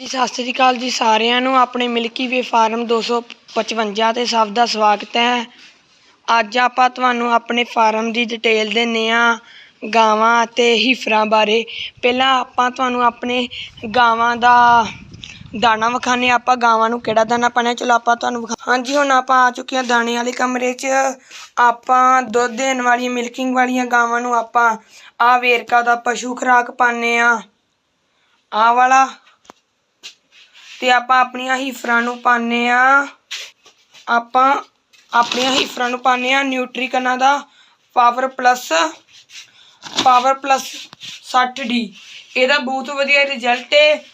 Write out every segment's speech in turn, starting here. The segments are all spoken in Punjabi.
ਜੀ, ਸਤਿ ਸ੍ਰੀ ਅਕਾਲ ਜੀ ਸਾਰਿਆਂ ਨੂੰ। ਆਪਣੇ ਮਿਲਕੀ ਵੇ ਫਾਰਮ 255 ਤੇ ਸਭ ਦਾ ਸਵਾਗਤ ਹੈ। ਅੱਜ ਆਪਾਂ ਤੁਹਾਨੂੰ ਆਪਣੇ ਫਾਰਮ ਦੀ ਡਿਟੇਲ ਦਿੰਨੇ ਆ ਗਾਵਾਂ ਅਤੇ ਹੀਫਰਾਂ ਬਾਰੇ। ਪਹਿਲਾਂ ਆਪਾਂ ਤੁਹਾਨੂੰ ਆਪਣੇ ਗਾਵਾਂ ਦਾ ਦਾਣਾ ਵਿਖਾਣੇ ਆਪਾਂ ਗਾਵਾਂ ਨੂੰ ਕਿਹੜਾ ਦਾਣਾ ਪਾਣਾ ਚਲੋ ਆਪਾਂ ਤੁਹਾਨੂੰ ਵਿਖਾ ਹਾਂਜੀ, ਹੁਣ ਆਪਾਂ ਆ ਚੁੱਕੇ ਹਾਂ ਦਾਣੇ ਵਾਲੇ ਕਮਰੇ 'ਚ। ਆਪਾਂ ਦੁੱਧ ਦੇਣ ਵਾਲੀਆਂ ਮਿਲਕਿੰਗ ਵਾਲੀਆਂ ਗਾਵਾਂ ਨੂੰ ਆਪਾਂ ਆ ਵੇਰਕਾ ਦਾ ਪਸ਼ੂ ਖੁਰਾਕ ਪਾਣੇ ਆ। ਆ ਵਾਲਾ ਤੇ ਆਪਾਂ ਆਪਣੀਆਂ ਹੀਫਰਾਂ ਨੂੰ ਪਾਣੇ ਆ ਆਪਾਂ ਆਪਣੀਆਂ ਹੀਫਰਾਂ ਨੂੰ ਪਾਣੇ ਆ ਨਿਊਟਰੀਕਨਾ ਦਾ power plus power plus 60 D. ਇਹਦਾ ਬਹੁਤ ਵਧੀਆ ਰਿਜ਼ਲਟ ਹੈ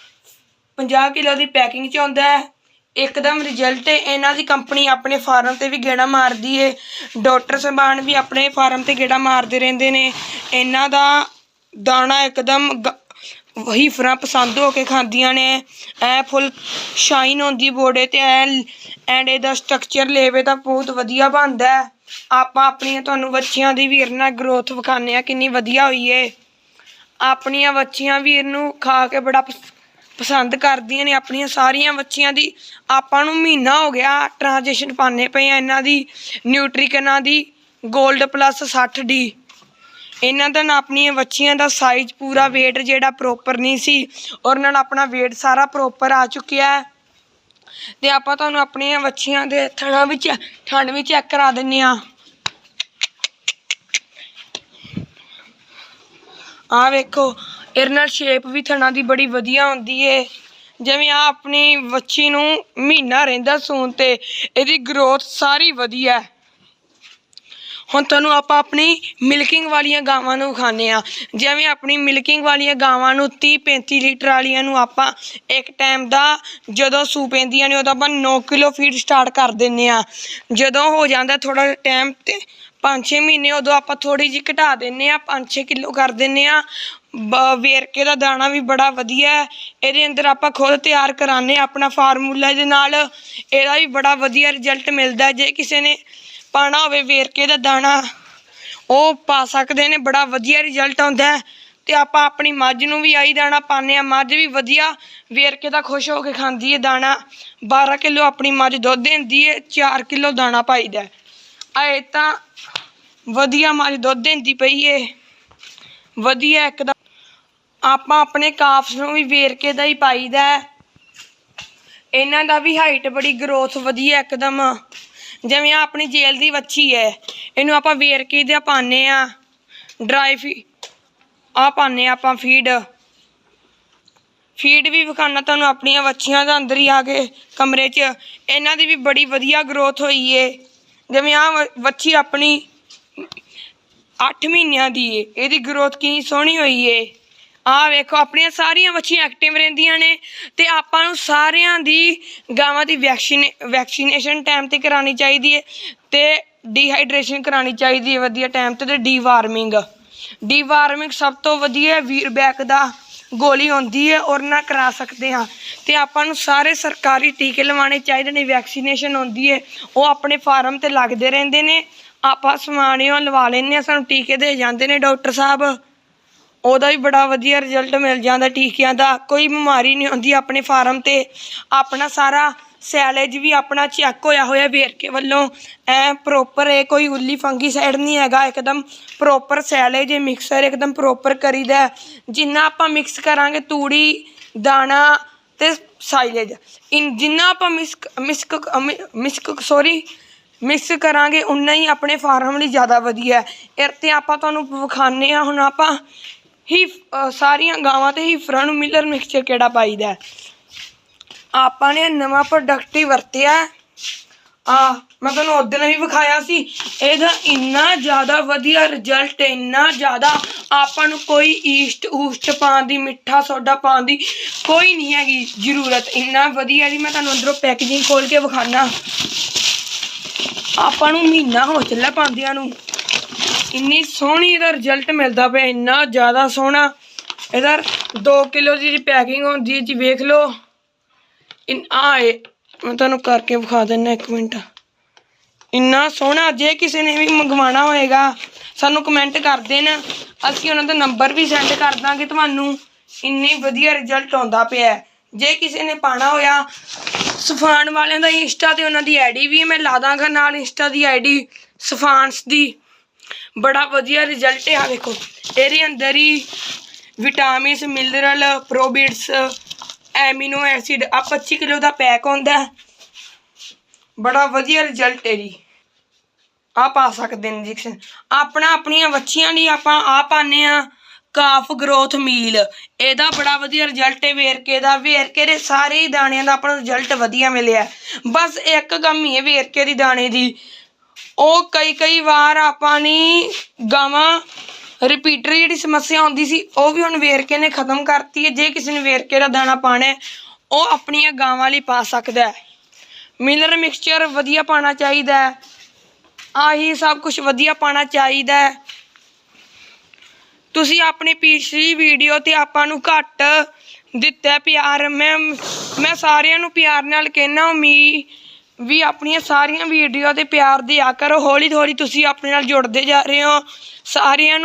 50 ਕਿਲੋ ਦੀ ਪੈਕਿੰਗ ਚ ਆਉਂਦਾ ਹੈ। ਇੱਕਦਮ ਰਿਜ਼ਲਟ ਇਹਨਾਂ ਦੀ ਕੰਪਨੀ ਆਪਣੇ ਫਾਰਮ ਤੇ ਵੀ ਗੇੜਾ ਮਾਰਦੀ ਏ। ਡਾਕਟਰ ਸਬਾਨ ਵੀ ਆਪਣੇ ਫਾਰਮ ਤੇ ਗੇੜਾ ਮਾਰਦੇ ਰਹਿੰਦੇ ਨੇ। ਇਹਨਾਂ ਦਾ ਦਾਣਾ ਇੱਕਦਮ ਗ- ਵਹੀ ਫਰਾਂ ਪਸੰਦ ਹੋ ਕੇ ਖਾਂਦੀਆਂ ਨੇ। ਐ ਫੁੱਲ ਸ਼ਾਈਨ ਹੁੰਦੀ ਬੋਡੇ ਤੇ ਐ, ਐਂਡ ਇਹਦਾ ਸਟਰਕਚਰ ਲੇਵੇ ਤਾਂ ਬਹੁਤ ਵਧੀਆ ਬਣਦਾ ਆਪਾਂ ਆਪਣੀਆਂ ਤੁਹਾਨੂੰ ਬੱਚਿਆਂ ਦੀ ਵੀਰ ਨਾਲ ਗਰੋਥ ਵਿਖਾਉਂਦੇ ਆ ਕਿੰਨੀ ਵਧੀਆ ਹੋਈ ਏ। ਆਪਣੀਆਂ ਬੱਚੀਆਂ ਵੀਰ ਨੂੰ ਖਾ ਕੇ ਬੜਾ ਪਸ- ਪਸੰਦ ਕਰਦੀਆਂ ਨੇ ਆਪਣੀਆਂ ਸਾਰੀਆਂ ਬੱਚੀਆਂ ਦੀ। ਆਪਾਂ ਨੂੰ ਮਹੀਨਾ ਹੋ ਗਿਆ ਟ੍ਰਾਂਜੈਕਸ਼ਨ ਪਾਣੇ ਪਏ ਆ ਇਹਨਾਂ ਦੀ ਨਿਊਟ੍ਰੀਕਨਾ ਦੀ 골ਡ ਪਲੱਸ 60 ਡੀ। ਇਹਨਾਂ ਦਾ ਨਾ ਆਪਣੀਆਂ ਬੱਚੀਆਂ ਦਾ ਸਾਈਜ਼ ਪੂਰਾ weight ਜਿਹੜਾ ਪ੍ਰੋਪਰ ਨਹੀਂ ਸੀ। ਔਰ ਨਾਲ ਆਪਣਾ weight ਸਾਰਾ ਪ੍ਰੋਪਰ ਆ ਚੁੱਕਿਆ ਹੈ। ਤੇ ਆਪਾਂ ਤੁਹਾਨੂੰ ਆਪਣੀਆਂ ਬੱਚੀਆਂ ਦੇ ਥਣਾ ਵਿੱਚ ਠੰਡ ਵੀ ਚੈੱਕ ਕਰਾ ਦਿੰਨੇ ਆ ਆ ਵੇਖੋ, ਇਹਦੇ ਨਾਲ ਸ਼ੇਪ ਵੀ ਥਣਾ ਦੀ ਬੜੀ ਵਧੀਆ ਹੁੰਦੀ ਏ। ਜਿਵੇਂ ਆ ਆਪਣੀ ਬੱਚੀ ਨੂੰ ਮਹੀਨਾ ਰਹਿੰਦਾ ਸੂਣ ਤੇ, ਇਹਦੀ ਗਰੋਥ ਸਾਰੀ ਵਧੀਆ ਹੈ। ਹੁਣ ਤੁਹਾਨੂੰ ਆਪਾਂ ਆਪਣੀ ਮਿਲਕਿੰਗ ਵਾਲੀਆਂ ਗਾਵਾਂ ਨੂੰ ਖਾਣੇ ਆ ਜਿਵੇਂ ਆਪਣੀ ਮਿਲਕਿੰਗ ਵਾਲੀਆਂ ਗਾਵਾਂ ਨੂੰ 30 35 ਲੀਟਰ ਵਾਲੀਆਂ ਨੂੰ ਆਪਾਂ ਇੱਕ ਟਾਈਮ ਦਾ ਜਦੋਂ ਸੂ ਪੈਂਦੀਆਂ ਨੇ, ਉਦੋਂ ਆਪਾਂ 9 ਕਿਲੋ ਫੀਡ ਸਟਾਰਟ ਕਰ ਦਿੰਨੇ ਆ ਜਦੋਂ ਹੋ ਜਾਂਦਾ ਥੋੜਾ ਟਾਈਮ ਤੇ 5-6 ਮਹੀਨੇ, ਉਦੋਂ ਆਪਾਂ ਥੋੜੀ ਜਿਹੀ ਘਟਾ ਦਿੰਨੇ ਆ 5-6 ਕਿਲੋ ਕਰ ਦਿੰਨੇ ਆ ਬ- ਵੇਰਕੇ ਦਾ ਦਾਣਾ ਵੀ ਬੜਾ ਵਧੀਆ ਹੈ। ਇਹਦੇ ਅੰਦਰ ਆਪਾਂ ਖੁਦ ਤਿਆਰ ਕਰਾਨੇ ਆਪਣਾ ਫਾਰਮੂਲਾ। ਦੇ ਨਾਲ ਇਹਦਾ ਵੀ ਬੜਾ ਵਧੀਆ ਰਿਜ਼ਲਟ ਮਿਲਦਾ ਜੇ ਕਿਸੇ ਨੇ ਪਾਣਾ ਹੋਵੇ ਵੇਰਕੇ ਦਾ ਦਾਣਾ। ਉਹ ਪਾ ਸਕਦੇ ਨੇ, ਬੜਾ ਵਧੀਆ ਰਿਜ਼ਲਟ ਆਉਂਦਾ ਹੈ। ਤੇ ਆਪਾਂ ਆਪਣੀ ਮੱਝ ਨੂੰ ਵੀ ਆਹੀ ਦਾਣਾ ਪਾਉਂਦੇ ਆ ਮੱਝ ਵੀ ਵਧੀਆ ਵੇਰਕੇ ਦਾ ਖੁਸ਼ ਹੋ ਕੇ ਖਾਂਦੀ ਹੈ ਦਾਣਾ। 12 ਕਿਲੋ ਆਪਣੀ ਮੱਝ ਦੁੱਧ ਦਿੰਦੀ ਹੈ 4 ਕਿਲੋ ਦਾਣਾ ਪਾਈਦਾ ਆਏ ਤਾਂ ਵਧੀਆ ਮੱਝ ਦੁੱਧ ਦਿੰਦੀ ਪਈ ਏ। ਵਧੀਆ ਇੱਕਦਮ ਆਪਾਂ ਆਪਣੇ ਕਾਫਸ ਨੂੰ ਵੀ ਵੇਰਕੇ ਦਾ ਹੀ ਪਾਈਦਾ ਹੈ। ਇਹਨਾਂ ਦਾ ਵੀ ਹਾਈਟ ਬੜੀ ਗਰੋਥ ਵਧੀਆ ਇੱਕਦਮ। ਜਿਵੇਂ ਆਹ ਆਪਣੀ ਜੇਲ ਦੀ ਵੱਛੀ ਹੈ ਇਹਨੂੰ ਆਪਾਂ ਵੇਰਕੇ ਦਾ ਪਾਉਂਦੇ ਆ। ਡਰਾਈ ਫੀ ਆ ਪਾਉਂਦੇ ਆ ਆਪਾਂ ਫੀਡ ਫੀਡ ਵੀ ਵਿਖਾਣਾ ਤੁਹਾਨੂੰ ਆਪਣੀਆਂ ਵੱਛੀਆਂ ਦੇ ਅੰਦਰ ਹੀ ਆ ਕੇ ਕਮਰੇ 'ਚ। ਇਹਨਾਂ ਦੀ ਵੀ ਬੜੀ ਵਧੀਆ ਗਰੋਥ ਹੋਈ ਏ। ਜਿਵੇਂ ਆ ਵੱਛੀ ਆਪਣੀ 8 ਮਹੀਨਿਆਂ ਦੀ ਏ। ਇਹਦੀ ਗਰੋਥ ਕਿੰਨੀ ਸੋਹਣੀ ਹੋਈ ਏ। ਆਹ ਵੇਖੋ, ਆਪਣੀਆਂ ਸਾਰੀਆਂ ਬੱਚੀਆਂ ਐਕਟਿਵ ਰਹਿੰਦੀਆਂ ਨੇ ਤੇ ਆਪਾਂ ਨੂੰ ਸਾਰਿਆਂ ਦੀ ਗਾਵਾਂ ਦੀ ਵੈਕਸੀਨ ਵੈਕਸੀਨੇਸ਼ਨ ਟਾਈਮ ਤੇ ਕਰਾਉਣੀ ਚਾਹੀਦੀ ਹੈ ਤੇ ਡੀਹਾਈਡਰੇਸ਼ਨ ਕਰਾਉਣੀ ਚਾਹੀਦੀ ਹੈ ਵਧੀਆ ਟਾਈਮ ਤੇ ਤੇ ਡੀਵਾਰਮਿੰਗ ਡੀਵਾਰਮਿੰਗ ਸਭ ਤੋਂ ਵਧੀਆ ਵੀਰ ਬੈਕ ਦਾ ਗੋਲੀ ਹੁੰਦੀ ਹੈ ਔਰ ਨਾ ਕਰਾ ਸਕਦੇ ਹਾਂ। ਤੇ ਆਪਾਂ ਨੂੰ ਸਾਰੇ ਸਰਕਾਰੀ ਟੀਕੇ ਲਵਾਉਣੇ ਚਾਹੀਦੇ ਨੇ ਵੈਕਸੀਨੇਸ਼ਨ ਹੁੰਦੀ ਹੈ ਉਹ ਆਪਣੇ ਫਾਰਮ ਤੇ ਲੱਗਦੇ ਰਹਿੰਦੇ ਨੇ। ਆਪਾਂ ਸਮਾਨਿਓ ਲਵਾ ਲੈਂਦੇ ਹਾਂ, ਸਾਨੂੰ ਟੀਕੇ ਦੇ ਜਾਂਦੇ ਨੇ, ਡਾਕਟਰ ਸਾਹਿਬ। ਉਹਦਾ ਵੀ ਬੜਾ ਵਧੀਆ ਰਿਜ਼ਲਟ ਮਿਲ ਜਾਂਦਾ ਟੀਕਿਆਂ ਦਾ। ਕੋਈ ਬਿਮਾਰੀ ਨਹੀਂ ਹੁੰਦੀ ਆਪਣੇ ਫਾਰਮ ਤੇ। ਆਪਣਾ ਸਾਰਾ ਸੈਲੇਜ ਵੀ ਆਪਣਾ ਚੈੱਕ ਹੋਇਆ ਹੋਇਆ ਵੇਰਕੇ ਵੱਲੋਂ। ਐ ਪ੍ਰੋਪਰ ਹੈ ਕੋਈ ਉੱਲੀ ਫੰਗੀ ਸਾਈਡ ਨਹੀਂ ਹੈਗਾ। ਇੱਕਦਮ ਪ੍ਰੋਪਰ ਸੈਲੇਜ ਹੈ ਮਿਕਸਰ ਇੱਕਦਮ ਪ੍ਰੋਪਰ ਕਰੀਦਾ ਜਿੰਨਾ ਆਪਾਂ ਮਿਕਸ ਕਰਾਂਗੇ ਤੂੜੀ, ਦਾਣਾ ਤੇ ਸਾਈਲੇਜ ਇਨ ਜਿੰਨਾ ਆਪਾਂ ਮਿਸਕ ਮਿਸਕ ਮਿਸਕ ਸੌਰੀ ਮਿਕਸ ਕਰਾਂਗੇ, ਉਨਾ ਹੀ ਆਪਣੇ ਫਾਰਮ ਲਈ ਜ਼ਿਆਦਾ ਵਧੀਆ ਹੈ। ਇਹ ਤੇ ਆਪਾਂ ਤੁਹਾਨੂੰ ਵਿਖਾਣੇ ਆ ਹੁਣ ਆਪਾਂ। ਹੀ ਸਾਰੀਆਂ ਗਾਵਾਂ ਤੇ ਹੀ ਫਰਨ ਮਿਲਰ ਮਿਕਸਚਰ ਕਿਹੜਾ ਪਾਈਦਾ? ਹੈ। ਆਪਾਂ ਨੇ ਨਵਾਂ ਪ੍ਰੋਡਕਟ ਹੀ ਵਰਤਿਆ। ਆ, ਮੈਂ ਤੁਹਾਨੂੰ ਉਦੋਂ ਵੀ ਵਿਖਾਇਆ ਸੀ। ਇਹਦਾ ਇੰਨਾ ਜ਼ਿਆਦਾ ਵਧੀਆ ਰਿਜ਼ਲਟ ਇੰਨਾ ਜ਼ਿਆਦਾ ਆਪਾਂ ਨੂੰ ਕੋਈ ਈਸਟ ਊਸਟ ਪਾਉਣ ਦੀ, ਮਿੱਠਾ ਸੋਡਾ ਪਾਉਣ ਦੀ ਕੋਈ ਨਹੀਂ ਹੈਗੀ ਜ਼ਰੂਰਤ। ਇੰਨਾ ਵਧੀਆ ਜੀ, ਮੈਂ ਤੁਹਾਨੂੰ ਅੰਦਰੋਂ ਪੈਕੇਜਿੰਗ ਖੋਲ ਕੇ ਵਿਖਾਣਾ ਆਪਾਂ ਨੂੰ ਮਹੀਨਾ ਹੋ ਚੱਲਿਆ ਪਾਉਂਦਿਆਂ ਨੂੰ। ਇੰਨੀ ਸੋਹਣੀ ਇਹਦਾ ਰਿਜ਼ਲਟ ਮਿਲਦਾ ਪਿਆ, ਇੰਨਾ ਜ਼ਿਆਦਾ ਸੋਹਣਾ। ਇਹਦਾ 2 ਕਿਲੋ ਦੀ ਪੈਕਿੰਗ ਹੁੰਦੀ ਜੀ, ਵੇਖ ਲਓ। ਇਨ ਆਏ ਮੈਂ ਤੁਹਾਨੂੰ ਕਰਕੇ ਵਿਖਾ ਦਿੰਦਾ ਇੱਕ ਮਿੰਟ। ਇੰਨਾ ਸੋਹਣਾ, ਜੇ ਕਿਸੇ ਨੇ ਵੀ ਮੰਗਵਾਉਣਾ ਹੋਏਗਾ, ਸਾਨੂੰ ਕਮੈਂਟ ਕਰ ਦੇਣ। ਅਸੀਂ ਉਹਨਾਂ ਦਾ ਨੰਬਰ ਵੀ ਸੈਂਡ ਕਰ ਦਾਂਗੇ ਤੁਹਾਨੂੰ। ਇੰਨੀ ਵਧੀਆ ਰਿਜ਼ਲਟ ਆਉਂਦਾ ਪਿਆ। ਜੇ ਕਿਸੇ ਨੇ ਪਾਣਾ ਹੋਇਆ, ਸਫਾਨ ਵਾਲਿਆਂ ਦਾ ਇੰਸਟਾ ਤੇ ਉਹਨਾਂ ਦੀ ਆਈਡੀ ਵੀ ਮੈਂ ਲਾ ਦਾਂਗਾ ਨਾਲ ਇੰਸਟਾ ਦੀ ਆਈਡੀ ਸਫਾਨਸ ਦੀ। ਬੜਾ ਵਧੀਆ ਰਿਜ਼ਲਟ ਆ ਵੇਖੋ। ਇਹਦੇ ਅੰਦਰ ਹੀ vitamins mineral probiotics amino acid ਆ 25 ਕਿਲੋ ਦਾ ਪੈਕ ਹੁੰਦਾ ਬੜਾ ਵਧੀਆ ਰਿਜ਼ਲਟ ਹੈ ਜੀ। ਆ ਪਾ ਸਕਦੇ ਨੇ ਇੰਜੈਕਸ਼ਨ ਆਪਣਾ ਆਪਣੀਆਂ ਵੱਛੀਆਂ ਲਈ ਆਪਾਂ ਆ ਪਾਉਂਦੇ ਆ ਕਾਫ ਗਰੋਥ ਮੀਲ ਇਹਦਾ ਬੜਾ ਵਧੀਆ ਰਿਜ਼ਲਟ ਹੈ ਵੇਰਕੇ ਦਾ। ਵੇਰਕੇ ਦੇ ਸਾਰੇ ਹੀ ਦਾਣਿਆਂ ਦਾ ਆਪਾਂ ਨੂੰ ਰਿਜ਼ਲਟ ਵਧੀਆ ਮਿਲਿਆ। ਬਸ ਇੱਕ ਕਮੀ ਹੈ ਵੇਰਕੇ ਦੀ ਦਾਣੇ ਦੀ। ਉਹ ਕਈ ਕਈ ਵਾਰ ਆਪਾਂ ਨੇ ਗਾਵਾਂ ਰਿਪੀਟਰ ਜਿਹੜੀ ਸਮੱਸਿਆ ਆਉਂਦੀ ਸੀ, ਉਹ ਵੀ ਹੁਣ ਵੇਰਕੇ ਨੇ ਖਤਮ ਕਰਤੀ ਹੈ। ਜੇ ਕਿਸੇ ਨੇ ਵੇਰਕੇ ਦਾ ਦਾਣਾ ਪਾਣਾ ਉਹ ਆਪਣੀਆਂ ਗਾਵਾਂ ਲਈ ਪਾ ਸਕਦਾ ਹੈ। ਮਿਨਰਲ ਮਿਕਸਚਰ ਵਧੀਆ ਪਾਣਾ ਚਾਹੀਦਾ ਹੈ। ਆਹੀ ਸਭ ਕੁਝ ਵਧੀਆ ਪਾਣਾ ਚਾਹੀਦਾ ਹੈ। ਤੁਸੀਂ ਆਪਣੀ ਪਿਛਲੀ ਵੀਡੀਓ ਤੇ ਆਪਾਂ ਨੂੰ ਘੱਟ ਦਿੱਤਾ ਪਿਆਰ। ਮੈਂ ਮੈਂ ਸਾਰਿਆਂ ਨੂੰ ਪਿਆਰ ਨਾਲ ਕਹਿਣਾ ਉਮੀ ਵੀ ਆਪਣੀਆਂ ਸਾਰੀਆਂ ਵੀਡੀਓ ਦੇ ਪਿਆਰ ਦਿਆ ਕਰੋ। ਹੌਲੀ ਹੌਲੀ ਤੁਸੀਂ ਆਪਣੇ ਨਾਲ ਜੁੜਦੇ ਜਾ ਰਹੇ ਹੋ। ਸਾਰਿਆਂ ਨੂੰ